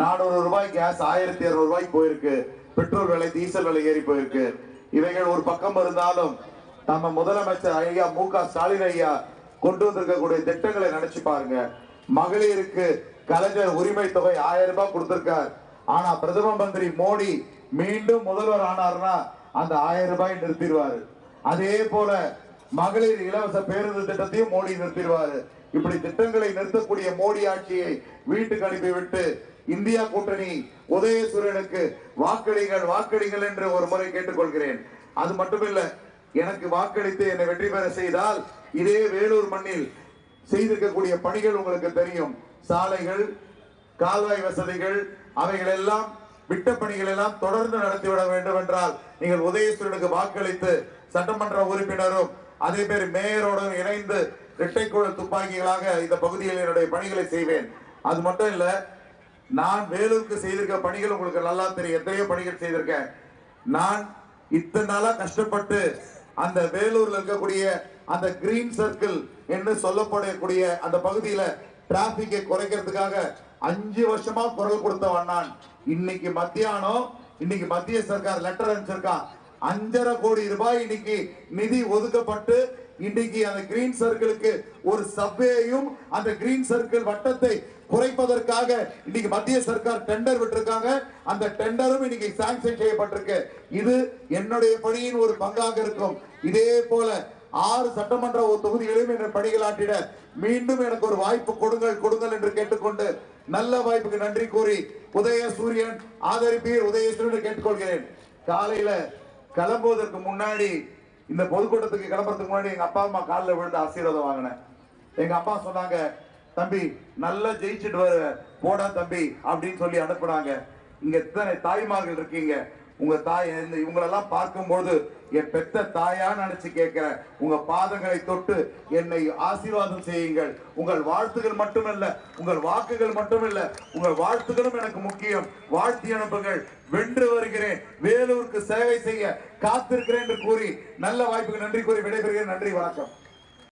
நானூறு ரூபாய் கேஸ் ஆயிரத்தி இருநூறு ரூபாய்க்கு போயிருக்கு. பெட்ரோல் விலை டீசல் விலை ஏறி போயிருக்கு. இவைகள் ஒரு பக்கம் இருந்தாலும் நம்ம முதலமைச்சர் ஐயா மு க ஸ்டாலின் ஐயா கொண்டு வந்திருக்கக்கூடிய திட்டங்களை நினைச்சு பாருங்க. மகளிருக்கு கலைஞர் உரிமை தொகை ஆயிரம் ரூபாய் கொடுத்திருக்கார். ஆனா பிரதம மந்திரி மோடி மீண்டும் முதல்வர் ஆனார்னா அந்த ஆயிரம் ரூபாய் நிறுத்திடுவாரு. அதே போல மகளிர் இலவச பேருந்து திட்டத்தையும் மோடி நிறுத்திடுவாரு. இப்படி திட்டங்களை நிறுத்தக்கூடிய மோடி ஆட்சியை வீட்டுக்கு அனுப்பிவிட்டு இந்தியா கூட்டணி உதயசூரியனுக்கு வாக்களிகள் வாக்களிகள் என்று ஒரு முறை கேட்டுக்கொள்கிறேன். அது மட்டுமில்ல எனக்கு வாக்களித்து என்னை வெற்றி பெற செய்தால் இதே வேலூர் மண்ணில் செய்திருக்கக்கூடிய பணிகள் உங்களுக்கு தெரியும். சாலைகள் கால்வாய் வசதிகள் அவைகள் எல்லாம் விட்ட பணிகள் எல்லாம் தொடர்ந்து நடத்திவிட வேண்டும் என்றால் நீங்கள் உதயசூரனுக்கு வாக்களித்து சட்டமன்ற உறுப்பினரும் அதே பேர் மேயரோடு இணைந்து இரட்டைக்குழல் துப்பாக்கிகளாக இந்த பகுதியில் என்னுடைய பணிகளை செய்வேன். அது மட்டும் இல்லை நான் வேலூருக்கு செய்திருக்க பணிகள் உங்களுக்கு நல்லா தெரியும். எத்தனையோ பணிகள் செய்திருக்கேன். நான் இத்தனை நாளாக கஷ்டப்பட்டு அந்த வேலூர்ல இருக்கக்கூடிய அந்த கிரீன் சர்க்கிள் என்று சொல்லப்படக்கூடிய அந்த பகுதியில டிராபிக்கை குறைக்கிறதுக்காக அஞ்சு வருஷமா குரல் கொடுத்தவன் நான். இன்னைக்கு மத்தியானம் இன்னைக்கு மத்திய சர்க்கார் லெட்டர் அனுப்பிச்சிருக்கான். அஞ்சரை கோடி ரூபாய் இன்னைக்கு நிதி ஒதுக்கப்பட்டு இன்னைக்கு அந்த கிரீன் சர்க்கிளுக்கு ஒரு சப்வேயும் அந்த கிரீன் சர்க்கிள் வட்டத்தை குறைப்பதற்காக இன்னைக்கு மத்திய சர்க்கார் டெண்டர் விட்டிருக்காங்க. அந்த டெண்டரும் இன்னைக்கு சாங்ஷன் செய்யப்பட்டிருக்கு. இது என்னுடைய பணியின் ஒரு பங்காக இருக்கும். இதே போல ஆறு சட்டமன்ற தொகுதிகளையும் என்ற பணிகள் ஆற்றிட மீண்டும் எனக்கு ஒரு வாய்ப்பு கொடுங்கள் கொடுங்கள் என்று கேட்டுக்கொண்டு நல்ல வாய்ப்புக்கு நன்றி கூறி உதய சூரியன் ஆதரிப்பீர் உதயசூரியன் கேட்டுக்கொள்கிறேன். காலையில கிளம்புவதற்கு முன்னாடி இந்த பொதுக்கூட்டத்துக்கு கிளம்புறதுக்கு முன்னாடி எங்க அப்பா அம்மா காலில் விழுந்து ஆசீர்வாதம் வாங்கினேன். எங்க அப்பா சொன்னாங்க தம்பி நல்லா ஜெயிச்சுட்டு வர. போடா தம்பி அப்படின்னு சொல்லி அனுப்புனாங்க. இங்க எத்தனை தாய்மார்கள் இருக்கீங்க? உங்க தாய் இந்த இவங்களெல்லாம் பார்க்கும்போது என் பெத்த தாயா நினைச்சு கேட்கிறேன். உங்க பாதங்களை தொட்டு என்னை ஆசீர்வாதம் செய்யுங்கள். உங்கள் வாழ்த்துகள் மட்டுமல்ல உங்கள் வாக்குகள் மட்டுமல்ல உங்கள் வாழ்த்துகளும் எனக்கு முக்கியம். வாழ்த்தி அனுப்புங்கள். வென்று வருகிறேன். வேலூருக்கு சேவை செய்ய காத்திருக்கிறேன் என்று கூறி நல்ல வாய்ப்புக்கு நன்றி கூறி விடைபெறுகிறேன். நன்றி வணக்கம்.